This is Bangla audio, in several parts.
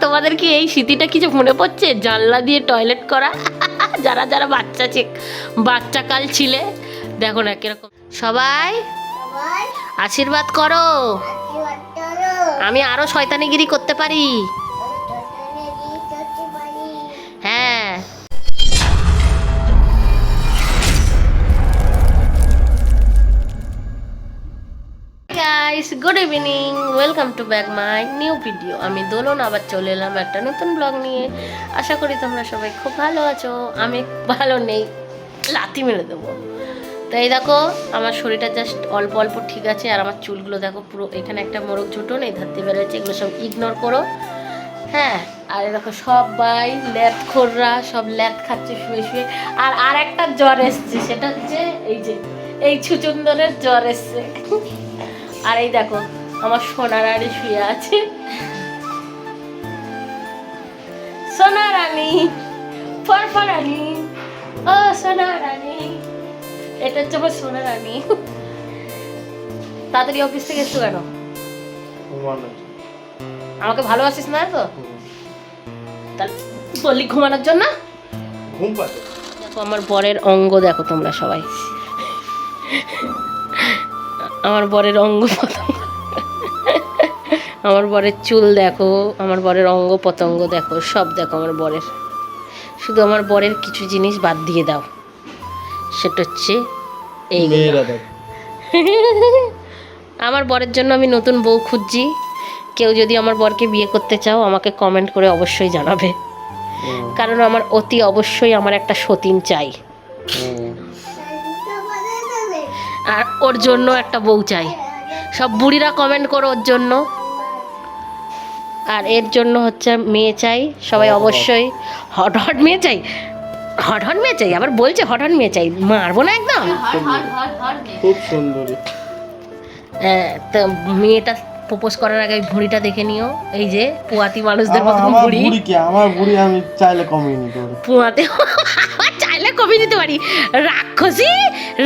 তোমাদের কি এই স্মৃতিটা কিছু মনে পড়ছে? জানলা দিয়ে টয়লেট করা? যারা যারা বাচ্চা ছিল বাচ্চা কাল ছিলে দেখো না কীরকম। সবাই আশীর্বাদ করো। আমি আরও শয়তানিগিরি করতে পারি। হ্যাঁ। Guys good evening welcome to back my new video আমি দোলন, আবার চলে এলাম একটা নতুন ব্লগ নিয়ে। আশা করি তোমরা সবাই খুব ভালো আছো। আমি ভালো নেই, লাথি মেরে দেবো। তো এই দেখো, আমার শরীরটা জাস্ট অল্প অল্প ঠিক আছে, আর আমার চুলগুলো দেখো পুরো, এখানে একটা মোরগ ঝুটো নেই ধরতে বেরোচ্ছে এগুলো সব ইগনোর করো। হ্যাঁ আর দেখো সবাই ল্যাদ খোররা, সব ল্যাদ খাচ্ছে, শুয়ে শুয়ে। আর আর একটা জ্বর এসছে, সেটা হচ্ছে এই যে, এই ছুচুন্দরের জ্বর এসছে। আর এই দেখো আমার সোনা রানী শুয়ে আছে। সোনা রানী ফরফর রানী ও সোনা রানী এটা হচ্ছে আমার সোনা রানী তাড়াতাড়ি অফিস থেকে এসছো কেন? আমাকে ভালোবাসিস না তো? বললি ঘুমানোর জন্য? ঘুম দেখো আমার বরের অঙ্গ দেখো তোমরা সবাই। আমার বরের অঙ্গ পতঙ্গ আমার বরের চুল দেখো আমার বরের অঙ্গ পতঙ্গ দেখো সব দেখো আমার বরের। শুধু আমার বরের কিছু জিনিস বাদ দিয়ে দাও। সেটা হচ্ছে এই আমার বরের জন্য আমি নতুন বউ খুঁজছি। কেউ যদি আমার বরকে বিয়ে করতে চাও আমাকে কমেন্ট করে অবশ্যই জানাবে। কারণ আমার অতি অবশ্যই আমার একটা সতীন চাই। আর ওর জন্য একটা বউ চাই। সব বুড়িরা কমেন্ট করো ওর জন্য। আর এর জন্য হচ্ছে মেয়ে চাই সবাই অবশ্যই হট হট মেয়ে চাই হট হট মেয়ে চাই আবার বলছে হট হট মেয়ে চাই মারবো না একদম? খুব সুন্দরী। হ্যাঁ, তো মেয়েটা প্রপোজ করার আগে ভুঁড়িটা দেখে নিও এই যে পুয়াতি মানুষদের আমার ভুঁড়ি। বুড়ি কি? আমার বুড়ি আমি চাইলে কমিয়ে নিতে পারি। পুয়াতে চাইলে কমিয়ে নিতে পারি। রাক্ষসী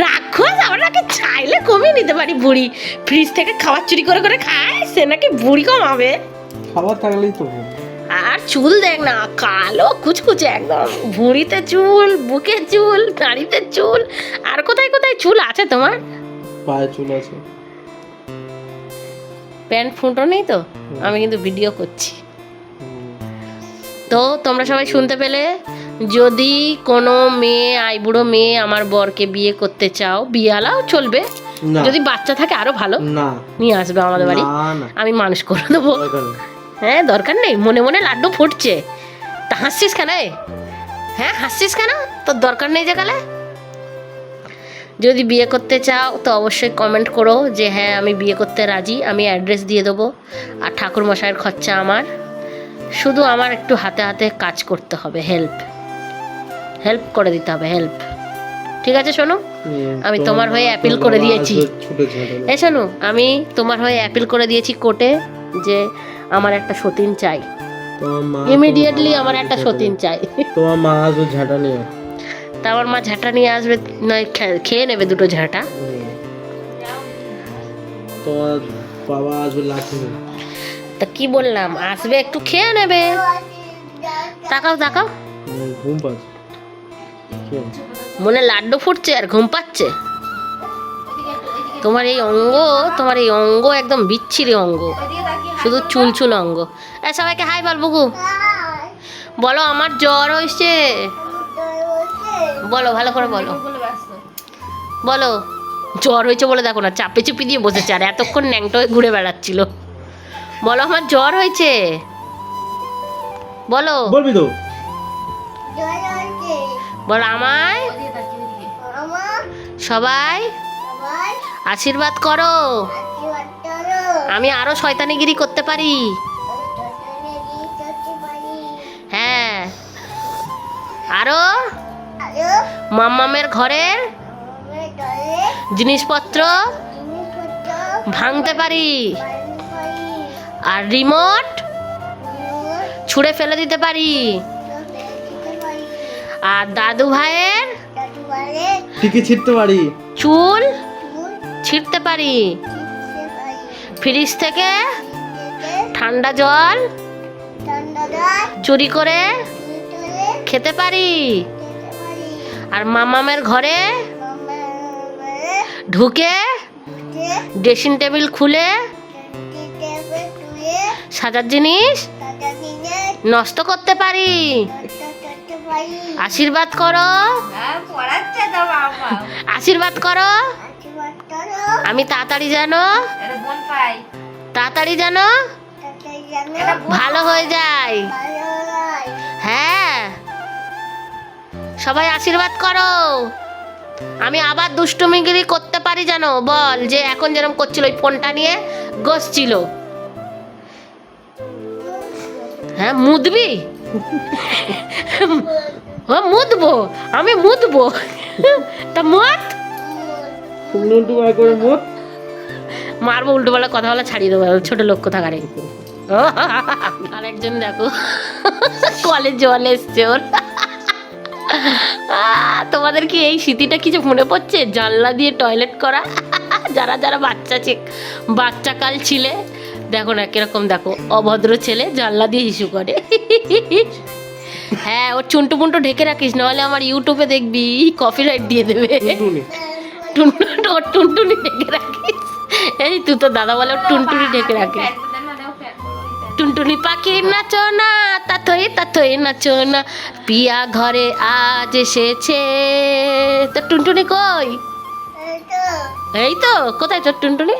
রাক্ষস আমরা নাকি চাইলে কমিয়ে নিতে পারি বুড়ি ফ্রিজ থেকে খাবার চুরি করে করে খায় সে নাকি বুড়ি কমাবে। খাবার থাকলেই তো আর চুল দেখ না কালো কুচকুচে একদম। ভুঁড়িতে চুল বুকে চুল দাড়িতে চুল। আর কোথায় কোথায় চুল আছে তোমার? পায়ে চুল আছে। প্যান্ট ফুটো নেই তো? আমি কিন্তু ভিডিও করছি। তো তোমরা সবাই শুনতে পেলে যদি কোনো মেয়ে আইবুড়ো মেয়ে আমার বরকে বিয়ে করতে চাও বিয়ালাও চলবে। যদি বাচ্চা থাকে আরও ভালো। নিয়ে আসবে আমাদের বাড়ি। আমি মানুষ করে দেবো। হ্যাঁ দরকার নেই। মনে মনে লাড্ডু ফুটছে। তা হাসছিস কেন এ? হ্যাঁ হাসছিস কেন? তোর দরকার নেই যে গেলে যদি বিয়ে করতে চাও তো অবশ্যই কমেন্ট করো যে হ্যাঁ আমি বিয়ে করতে রাজি আমি অ্যাড্রেস দিয়ে দেবো। আর ঠাকুর মশাইয়ের খরচা আমার। শুধু আমার একটু হাতে হাতে কাজ করতে হবে হেল্প হেল্প করে দিতে হবে হেল্প ঠিক আছে শোনো আমি তোমার হয়ে অ্যাপিল করে দিয়েছি। এ শোনো আমি তোমার হয়ে অ্যাপিল করে দিয়েছি কোর্টে যে আমার একটা সতীন চাই। ইমিডিয়েটলি আমার একটা সতীন চাই। তোমার মা আসবে ঝাঁটা নিয়ে তা আমার মা ঝাঁটা নিয়ে আসবে নয় খেয়ে নেবে দুটো ঝাঁটা। তোমার বাবা আসবে লাঠি তা কি বললাম আসবে একটু খেয়ে নেবে। তাকাও তাকাও। ঘুম পাচ্ছে। মনে লাড্ডু ফুটছে আর ঘুম পাচ্ছে। তোমার এই অঙ্গ তোমার এই অঙ্গ একদম বিচ্ছিরি অঙ্গ। শুধু চুল চুল অঙ্গ। এ সবাইকে হাই বল বুকু বলো আমার জ্বর হয়েছে বলো ভালো করে বলো। বলো জ্বর হয়েছে বলে দেখো না চাপে চুপি দিয়ে বসেছে আর এতক্ষণ ন্যাংটো ঘুরে বেড়াচ্ছিল। বলো আমার জ্বর হয়েছে বলো। বলবি তো। বলো আমায়। সবাই। আশীর্বাদ করো। আমি আরও শয়তানিগিরি করতে পারি। হ্যাঁ। আরও? মাম্মামের ঘরের জিনিসপত্র ভাঙতে পারি। আর রিমোট ছুঁড়ে ফেলে দিতে পারি। আর দাদু ভাইয়ের দাদু টিকে ছিটতে পারি। চুল ছিঁড়তে পারি? ফ্রিজ থেকে ঠান্ডা জল চুরি করে খেতে পারি? আর মামামের ঘরে ঢুকে ড্রেসিং টেবিল খুলে সাজার জিনিস নষ্ট করতে পারি? আশীর্বাদ করো। আশীর্বাদ করো আশীর্বাদ করো। আমি তাড়াতাড়ি জানো? তাড়াতাড়ি জানো? ভালো হয়ে যায়। হ্যাঁ। সবাই আশীর্বাদ করো। আমি আবার দুষ্টুমিগিরি করতে পারি জানো? বল যে এখন যেরকম করছিল, ওই ফোনটা নিয়ে গসছিল হ্যাঁ মুদবি? ও মুদবো। আমি মুদবো। তা মত করে মারবো উল্টো পাল্টা কথা বলা ছাড়িয়ে দেবো ছোট লোক কোথাকারে আরেকজন দেখো। কলেজ জল এসছে ওর। তোমাদের কি এই স্মৃতিটা কিছু মনে পড়ছে? জানলা দিয়ে টয়লেট করা? যারা যারা বাচ্চা ছে বাচ্চাকাল ছিলে দেখো না কীরকম দেখো অভদ্র ছেলে জানলা দিয়ে হিসু করে। হ্যাঁ ওর চুন্টু পুন্টু ঢেকে রাখিস নাহলে আমার ইউটিউবে দেখবি কপিরাইট দিয়ে দেবে। টুনটুনি ওর টুনটুনি ঢেকে রাখিস এই তুই তো দাদা বলে ওর টুনটুনি ঢেকে রাখিস টুনটুনি পাখি নাচো না তাতই তাতই নাচো না। পিয়া ঘরে আজ এসেছে। তো টুনটুনি কই? এই তো কোথায় তোর টুনটুনি?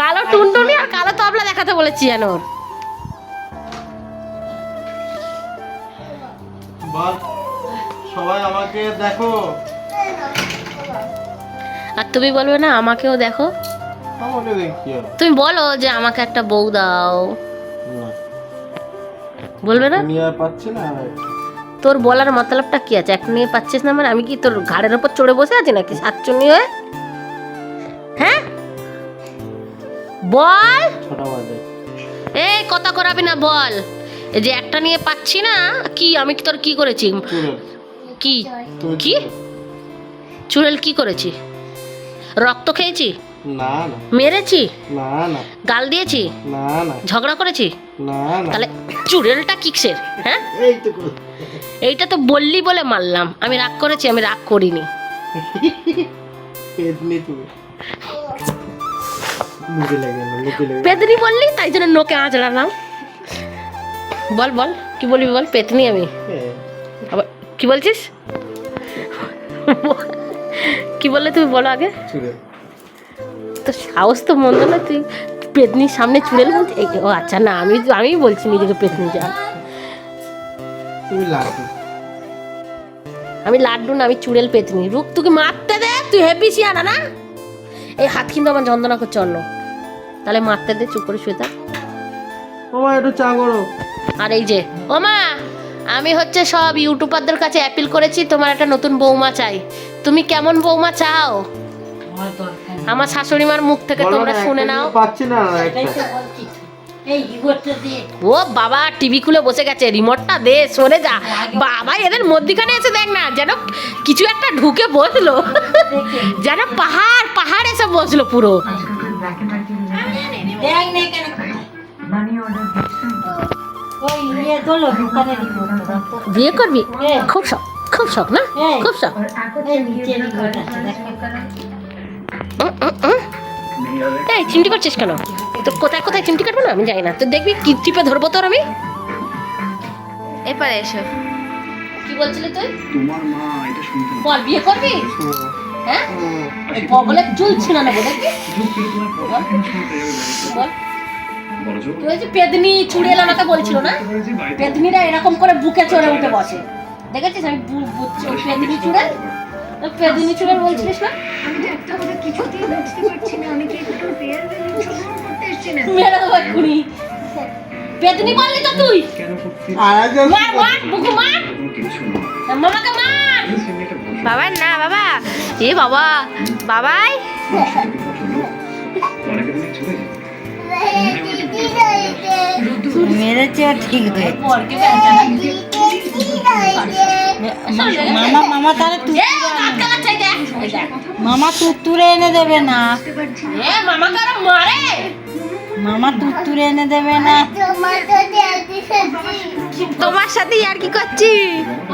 কালো টুনটুনি আর কালো তাবলা দেখাতে বলেছি যেন ওর। সবাই আমাকে দেখো। আর তুমি বলবে না আমাকেও দেখো। তুমি বলো যে আমাকে একটা বউ দাও। বলবে না? তুমি আর পাচ্ছে না। আর তোর বলার মতলবটা কি আছে? এক নিয়ে পাচ্ছিস না মানে আমি কি তোর ঘাড়ের ওপর চড়ে বসে আছি নাকি? সাতচুন্নি হয়ে হ্যাঁ? বল। এই কথা করাবি না বল। এই যে একটা নিয়ে পাচ্ছি না কি আমি তোর কি করেছি? কি? কি? চুড়েল কি করেছি? রক্ত খেয়েছি? না না। মেরেছি? না না। গাল দিয়েছি? না না। ঝগড়া করেছি? না না। তাহলে চুড়েলটা কিসের হ্যাঁ। এইটা তো বললি বলে মারলাম। আমি রাগ করেছি আমি রাগ করিনি। তুমি। লাগে লাগে। পেতনি বললি তাই জন্য নোকে আঁচড়ালাম বল বল কি বলবি বল পেতনি আমি। আবার কি বলছিস? কি বললে তুমি বলো আগে। তো সাহস তো মন্দ না তুই পেতনির সামনে চুড়েল বলছি ও আচ্ছা না আমি আমি বলছি নিজেকে পেতনি যা। আমি লাড্ডু না আমি চুড়েল পেতনি। রুক তোকে মারতে দে তুই হেভি শিয়ানা না? এই হাত কিন্তু আমার যন্ত্রণা করছে অন্য। তাহলে মারতে দে চুপ করে শুয়ে থাক। বাবা একটু চা করো। আর এই যে ও মা আমি হচ্ছে সব ইউটিউবারদের কাছে অ্যাপিল করেছি তোমার একটা নতুন বৌমা চাই। তুমি কেমন বৌমা চাও? আমার শাশুড়ি মার মুখ থেকে তোমরা শুনে নাও। পাচ্ছি না ও বাবা টিভি খুলে বসে গেছে রিমোটটা দে সরে যা। বাবা এদের মধ্যিখানে এসে দেখ না যেন কিছু একটা ঢুকে বসল। যেন পাহাড় পাহাড় এসে বসল পুরো। বিয়ে করবি? খুব শখ খুব শখ না? খুব শখ। এই চিমটি করছিস কেন? তো কোথায় কোথায় চিমটি কাটবো না? আমি জানি না। তো দেখবি কি টিপে ধরবো তোর আমি? এপারে এসো। কি বলছিলি তুই? তোমার মা এটা শুনতে বল বিয়ে করবি? হ্যাঁ? এই বগলে নেব দেখবি বল বলছি পেদনি চুড়ে এলো না বলছিল না? পেদনিরা এরকম করে বুকে চড়ে উঠে বসে। দেখেছিস? আমি পেদনি চুড়ে? পেদনি চুড়ে বলছিলিস না? মেরে দেবো এক্ষুনি পেদনি বললি তো তুই? মার মার বুকু মার। না মামাকে মার। বাবার না বাবা। এ বাবা বাবাই। মেরেছে ঠিক মামা মামা তাহলে মামা তুত্তুরে এনে দেবে না। মামা কারও মারে। মামা তুত্তুরে এনে দেবে না। তোমার সাথে আর কি করছি?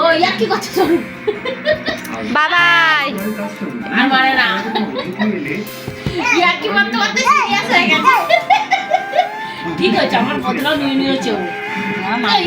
ও ইয়ার কি করছ? বাবাই। আর মারে না। ইয়ার কি করতে করতে সিরিয়াস হয়ে গেছে। ঠিক আছে আমার বদলা নিয়ে নিয়েছে ও বাবাই।